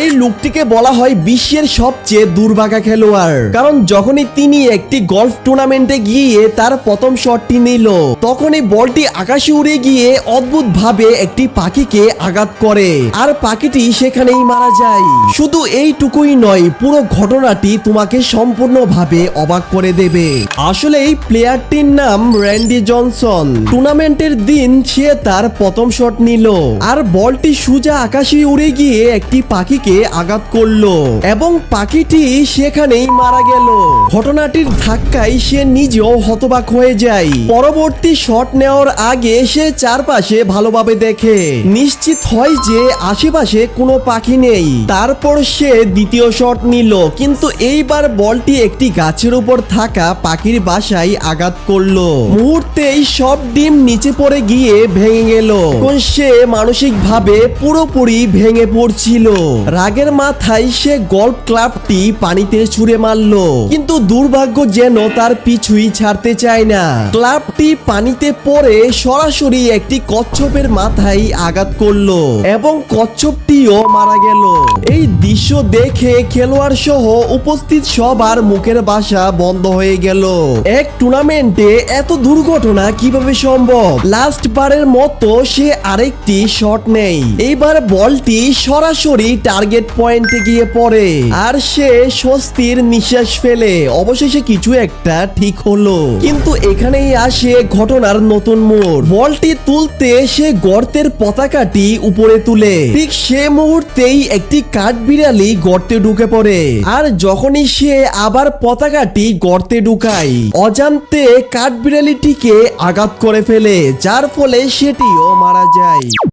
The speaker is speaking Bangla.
এই লোকটিকে বলা হয় বিশ্বের সবচেয়ে দুর্ভাগা খেলোয়াড়। কারণ যখনই তিনি একটি গলফ টুর্নামেন্টে গিয়ে তার প্রথম শটটি নিল তখন এই বলটি আকাশে উড়ে গিয়ে অদ্ভুত ভাবে একটি পাখিকে আঘাত করে, আর পাখিটি সেখানেই মারা যায়। শুধু এইটুকুই নয়, পুরো ঘটনাটি তোমাকে সম্পূর্ণভাবে অবাক করে দেবে। আসলে এই প্লেয়ারটির নাম র্যান্ডি জনসন। টুর্নামেন্টের দিন সে তার প্রথম শট নিল, আর বলটি সোজা আকাশে উড়ে গিয়ে একটি পাখিকে আঘাত করল এবং পাখিটি সেখানেই মারা গেল। ঘটনাটির ধাক্কায় সে নিজেও হতবাক হয়ে যায়। পরবর্তী শট নেওয়ার আগে সে চারপাশে ভালোভাবে দেখে। নিশ্চিত হয় যে আশেপাশে কোনো পাখি নেই। তারপর সে দ্বিতীয় শট নিল, কিন্তু এইবার বলটি একটি গাছের উপর থাকা পাখির বাসায় আঘাত করল। মুহূর্তেই সব ডিম নিচে পড়ে গিয়ে ভেঙে গেল। সে মানসিক ভাবে পুরোপুরি ভেঙে পড়ছিল। রাগের মাথায় সে গল্ফ ক্লাবটি পানিতে ছুঁড়ে মারলো। কিন্তু দুর্ভাগ্য যেন তার পিছুই ছাড়তে চায় না। ক্লাবটি পানিতে পড়ে সরাসরি একটি কচ্ছপের মাথায় আঘাত করল এবং কচ্ছপটিও মারা গেল। এই দৃশ্য দেখে খেলোয়াড় সহ উপস্থিত সবার মুখের বাসা বন্ধ হয়ে গেল। এক টুর্নামেন্টে এত দুর্ঘটনা কীভাবে সম্ভব? লাস্ট বারের মতো সে আরেকটি শট নেই এইবার বলটি সরাসরি টার্গেট পয়েন্টে গিয়ে পড়ে। আর সে স্বস্তির নিঃশ্বাস ফেলে। অবশেষে কিছু একটা ঠিক হলো। কিন্তু এখানেই আসে ঘটনার নতুন মোড়। বলটি তুলতে সে গর্তের পতাকাটি উপরে তুলে। ঠিক সে মুহূর্তেই একটি কাঠবিড়ালি গর্তে ঢুকে পড়ে। আর যখনই সে আবার পতাকাটি গর্তে ঢুকায়, অজান্তে কাঠবিড়ালিটিকে আঘাত করে ফেলে, যার ফলে সেটিও মারা যায়।